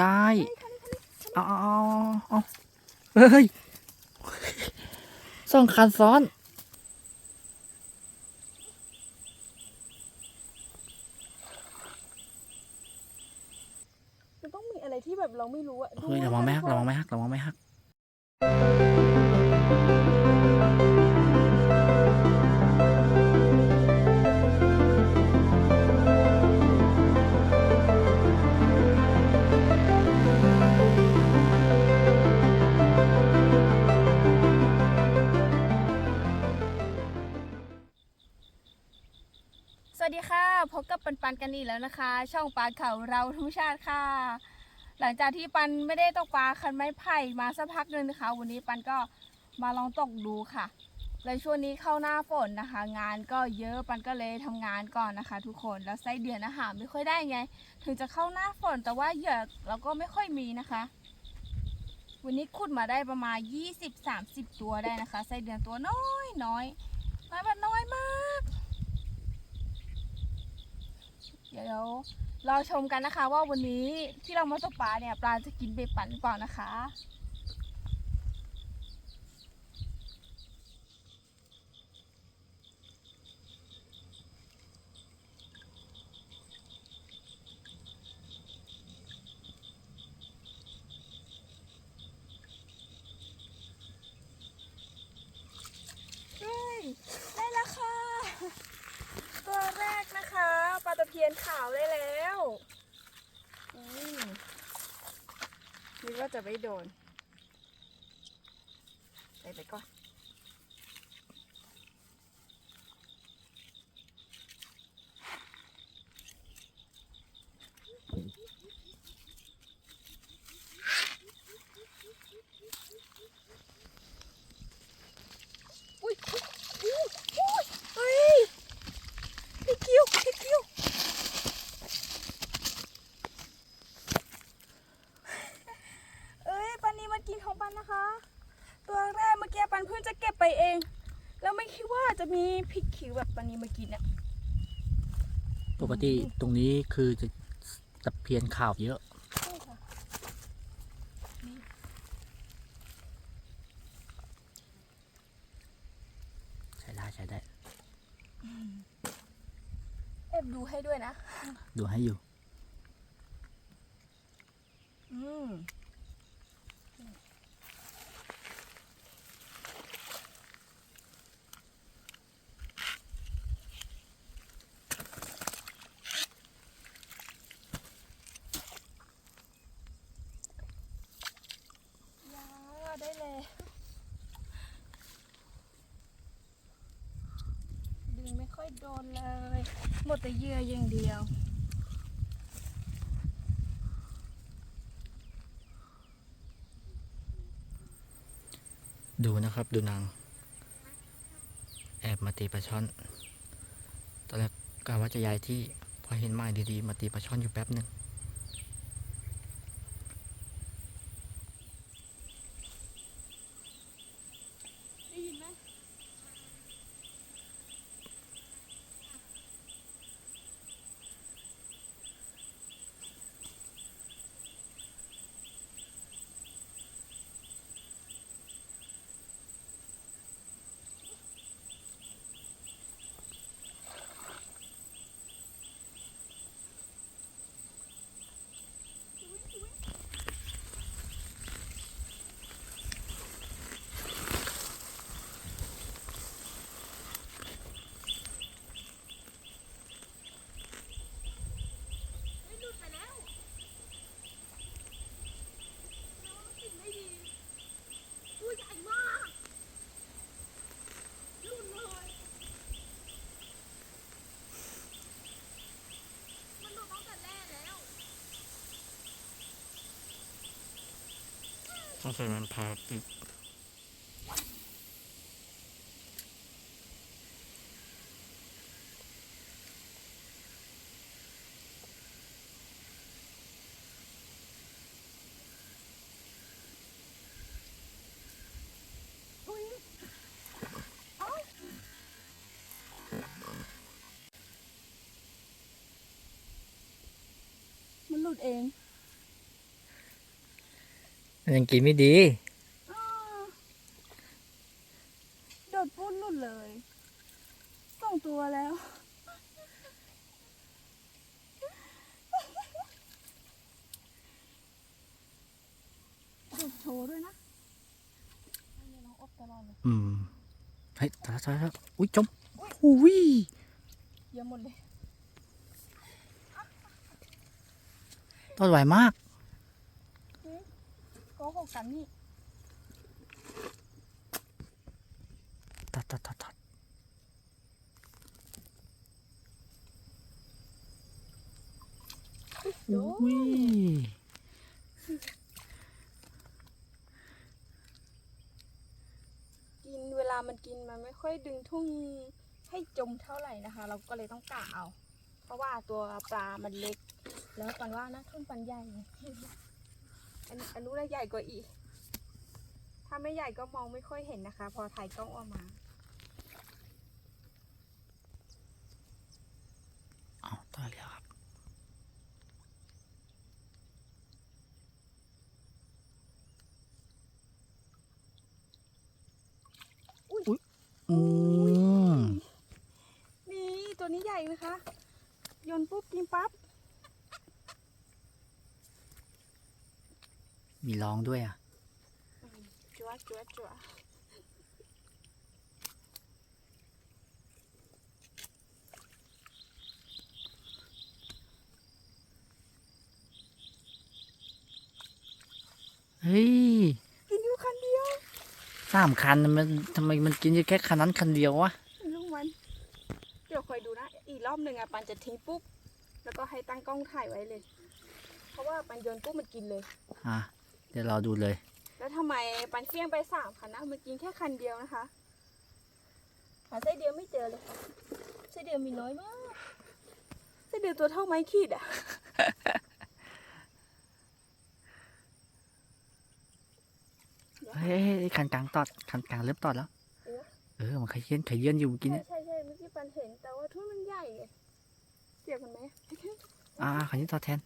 ได้เอาเอาเอาเอาเฮ้ยสองคันซ้อน มันต้องมีอะไรที่แบบเราไม่รู้อะดูเฮ้ยระวังไม่หักระวังไม่หักระวังไม่หัก พบกับปันปันกันอีกแล้วนะคะ ช่องปลาเขาเราทุ่งชาติค่ะ หลังจากที่ปันไม่ได้ตกปลาคันไม้ไผ่มาสักพักหนึงนะคะ วันนี้ปันก็มาลองตกดูค่ะในช่วงนี้เข้าหน้าฝนนะคะ งานก็เยอะปันก็เลยทำงานก่อนนะคะ ทุกคนแล้วไส้เดือนอาหารไม่ค่อยได้ไง ถึงจะเข้าหน้าฝนแต่ว่าเหยื่อเราก็ไม่ค่อยมีนะคะ วันนี้ขุดมาได้ประมาณ 20-30 ตัวได้นะคะไส้เดือนตัวน้อยน้อยน้อยแบบน้อย มากเดี๋ยวรอชมกันนะคะ ว่าวันนี้ที่เรามาตกปลาเนี่ยปลาจะกินเบ็ดปันหรือเปล่านะคะ เฮ้ยได้แล้วค่ะ ตัวแรกนะคะปลาตะเพียนขาวได้แล้วอืมนี่ก็ จะไม่โดน ไปไปก่อน อุ้ยอุ้ยอุ้ยเฮ้ยพี่คิวพี่คิวเอ้ยปันนี้มากินของปันนะคะ ตัวแรกเมื่อกี้ปันเพิ่งจะเก็บไปเอง แล้วไม่คิดว่าจะมีพริกคิวแบบปันนี้มากินเนี่ย ปกติตรงนี้คือจะตะเพียนข่าวเยอะใช่ค่ะใช้ได้ใช้ได้แอบดูให้ด้วยนะ ดูให้อยู่ อืมยาได้เลยดึงไม่ค่อย โดนเลย หมดแต่เหยื่ออย่างเดียว ดูนะครับดูนาง แอบมาตีปลาช่อน ตอนแรกกะว่าจะย้ายที่ พอเห็นไม้ดีๆ มาตีปลาช่อนอยู่แป๊บหนึ่ง ได้ยินไหม ไม่หลุดไปแล้วน้องสิ่งไม่ดีตัวใหญ่มากหลุดเลย มันหลุดตั้งแต่แรกแล้ว ต้องใส่มันพาติดอุ๊ยเอ้ามันหลุดเอง ยังกินไม่ดีอ้าวโดดปุ้นหลุดเลยสองตัวแล้ว โดดโชว์ด้วยนะอันนี้น้องอบตลอดเลยอืมเฮ้ยตายแล้วตายแล้วอุ้ยจมอุ้ยเยอะหมดเลย ต้นไหวมากโกหกกันนี่ตัดตัดตัดตัดโอ้อุ้ยกินเวลามันกินมันไม่ค่อยดึงทุ่งให้จมเท่าไหร่นะคะ เราก็เลยต้องกะเอา เพราะว่าตัวปลามันเล็ก แล้วปันว่านะทุ่นปันใหญ่ไง อันอันนู้นน่ะใหญ่กว่าอีก ถ้าไม่ใหญ่ก็มองไม่ค่อยเห็นนะคะ พอถ่ายกล้องออกมาเอาตายแล้วครับ อุ๊ยอุ้ยอืม นี่ตัวนี้ใหญ่นะคะ โยนปุ๊บกินปั๊บ มีร้องด้วยอะจัวจัวจัวเฮ้ยกินอยู่คันเดียวสามคันมันทำไมมันกินอยู่แค่คันนั้นคันเดียววะลูกมันเดี๋ยวคอยดูนะ อีกรอบหนึ่งอะปันจะทิ้งปุ๊บแล้วก็ให้ตั้งกล้องถ่ายไว้เลย เพราะว่าปันโยนปุ๊บมันกินเลยอะ เดี๋ยวรอดูเลย แล้วทำไมปันเฟี้ยงไปสามคันนะมันกินแค่คันเดียวนะคะ หาไส้เดียวไม่เจอเลยค่ะไส้เดียวมีน้อยมากไส้เดียวตัวเท่าไม้ขีดอะ เฮ้ยคันกลางตอดคันกลางเริ่มตอดแล้ว เออ เออมันขยื่นขยื่นอยู่เมื่อกี้ใช่เนี่ยใช่ใช่เมื่อกี้ปันเห็นแต่ว่าทุ่นมันใหญ่ไงเสียบกันไหมอ่าขยื่นตอดแทน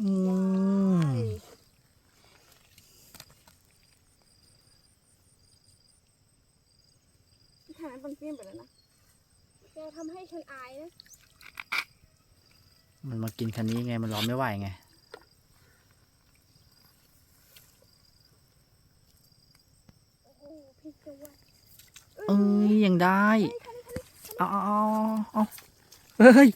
อืมใช่ขนาดปันเฟี้ยงไปแล้วนะแกทำให้ฉันอายนะมันมากินคันนี้ไง มันรอไม่ไหวไง โอ้โหพี่จะว่าเอ้ยยังได้ เอาเอาเอาเอาเฮ้ย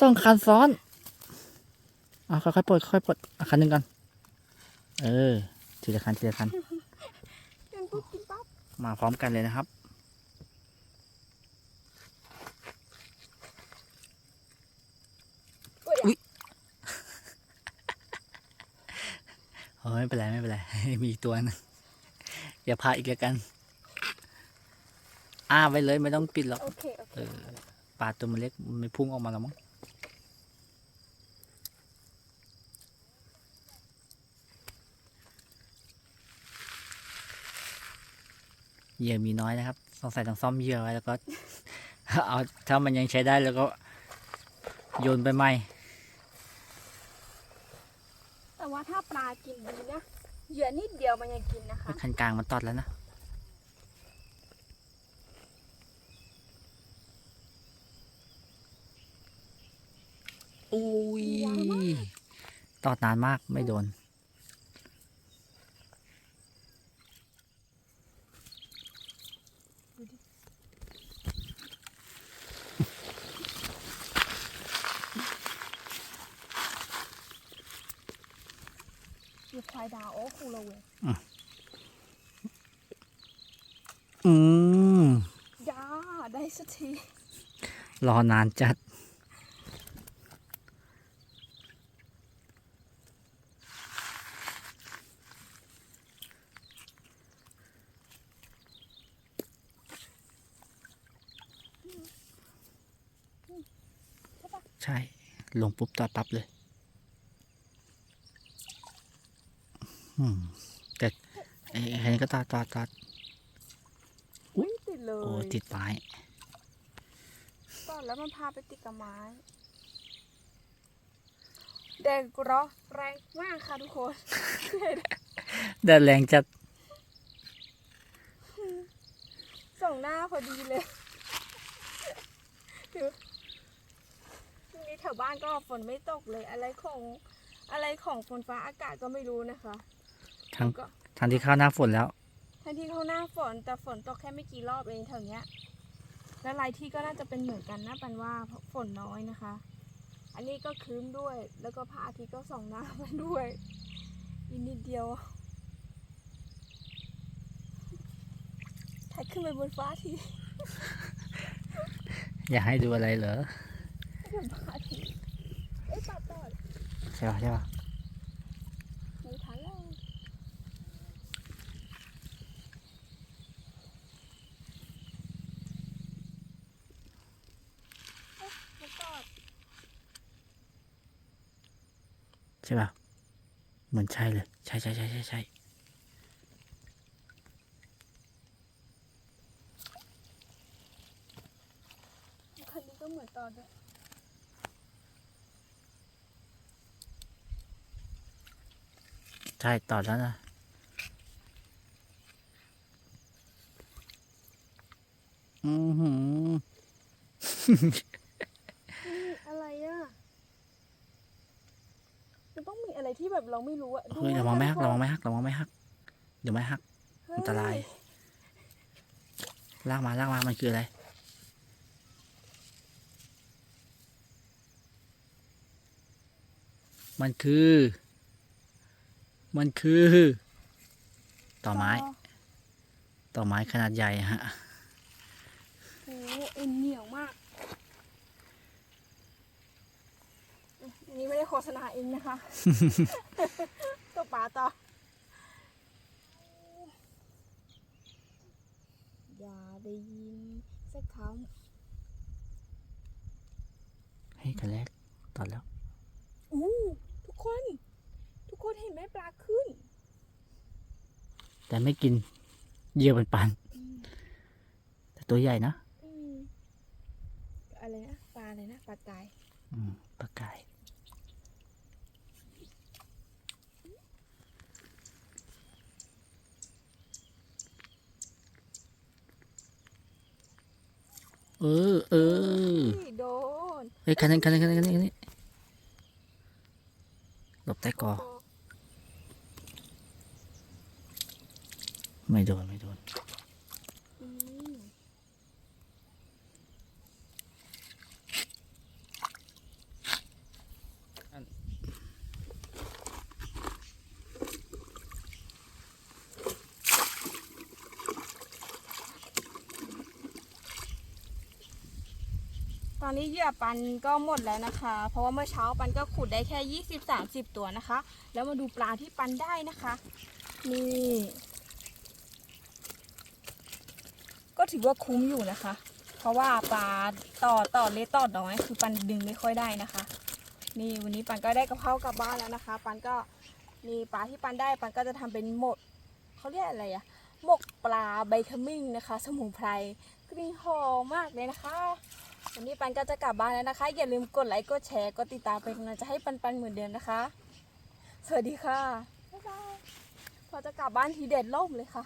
สองคันซ้อนเอาค่อยๆปลดค่อยๆปลดเอาคันหนึ่งก่อนเออทีละคันทีละคันเดินปุ๊บกินปั๊บมาพร้อมกันเลยนะครับเอ้ยอุ๊ยโอ้ยไม่เป็นไรไม่เป็นไรมีอีกตัวหนึงอย่าพลาดอีกแล้วกัน อ้าไว้เลยไม่ต้องปิดหรอกโอเคโอเคเออปลาตัวมันเล็กมันไม่พุ่งออกมาแล้วมั้ง เหยื่อมีน้อยนะครับสงสัยต้องซ่อมเหยื่อไว้แล้วก็เอาถ้ามันยังใช้ได้แล้วก็โยนไปใหม่ แต่ว่าถ้าปลากินดีนะเหยื่อนิดเดียวมันยังกินนะคะคันกลางมันตอดแล้วนะอุ้ยยาวมากตอดนานมากไม่โดน ดาวโอ้คูเราเว้ยอืมยาได้สักที รอนานจัด ใช่ ลงปุ๊บตอดปั๊บเลย อืมแต่ไอ้ไอ้นี่ก็ตอดตอดตอดอุ้ยติดเลโอ้ยติดไม้ตอดดแล้วมันพาไปติดกับไม้แดดร้อนแรงมากค่ะทุกคนแดดแรงจัดส่งหน้าพอดีเลยดูช่วงนี้แถวบ้านก็ฝนไม่ตกเลย อะไรของอะไรของฝนฟ้าอากาศก็ไม่รู้นะคะ ทั้งก็ทั้งที่เข้าหน้าฝนแล้ว ทั้งที่เขาหน้าฝนแต่ฝนตกแค่ไม่กี่รอบเองแถวเนี้ย และหลายที่ก็น่าจะเป็นเหมือนกันนะปันว่าเพราะฝนน้อยนะคะ อันนี้ก็ครึ้มด้วย แล้วก็พระอาทิตย์ก็ส่องหน้ามาด้วยอีกนิดเดียวถ่ายขึ้นไปบนฟ้าทีอยากให้ดูอะไรเหรอเดี๋ยวพระอาทิตย์เอ้ยปัดต่อ ใช่ป่ะใช่ป่ะ ไม่ทันแล้วเอ๊ะมาต่อ ใช่ป่ะเหมือนใช่เลย ใช่ใช่ใช่ใช่ใช่คันนี้ก็เหมือนต่อด้วยใช่ต่อแล้วนะอือหือ อะไรอะมันต้องมีอะไรที่แบบเราไม่รู้อะดู เฮ้ยระวังไม่หักระวังไม่หักระวังไม่หัก เดี๋ยวไม่หักเฮ้อันตรายลากมาลากมามันคืออะไรมันคือ มันคือ ต่อไม้ ต่อไม้ขนาดใหญ่ฮะโอ้โหเอ็นเหนียวมากอืมอันนี้ไม่ได้โฆษณาเองนะคะ ตัวปลาต่อ อย่า ได้ยินสักคให้ยกันแรกตอนแล้วำอู้ทุกคน ทุกคนเห็นไหมปลาขึ้น แต่ไม่กินเหยื่อเป็นปันอืมแต่ตัวใหญ่นะ อืมอะไรนะปลาอะไรนะปลาตาย อืมปลากาย เออ เออยโดนเฮ้ยคันนั้นคันนั้นคันนั้นคันนั้นคันนี้หลบใต้กอไม่โดน ไม่โดน อืม ตอนนี้เหยื่อปันก็หมดแล้วนะคะ เพราะว่าเมื่อเช้าปันก็ขุดได้แค่ 20-30 ตัวนะคะ แล้วมาดูปลาที่ปันได้นะคะ นี่ ก็ถือว่าคุ้มอยู่นะคะ เพราะว่าปลาต่อต่อเล็กต่อน้อย คือปันดึงไม่ค่อยได้นะคะ นี่วันนี้ปันก็ได้กระเพรากลับบ้านแล้วนะคะ ปันก็นี่ปลาที่ปันได้ปันก็จะทำเป็นหมดเขาเรียกอะไรอะหมกปลาใบขมิ้นนะคะ สมุนไพรกลิ่นหอมมากเลยนะคะ วันนี้ปันก็จะกลับบ้านแล้วนะคะ อย่าลืมกดไลค์กดแชร์กดติดตามเป็นกำลังใจให้ปันปันเหมือนเดิมนะคะ สวัสดีค่ะบ๊ายบายพอจะกลับบ้านทีเด็ดล่มเลยค่ะ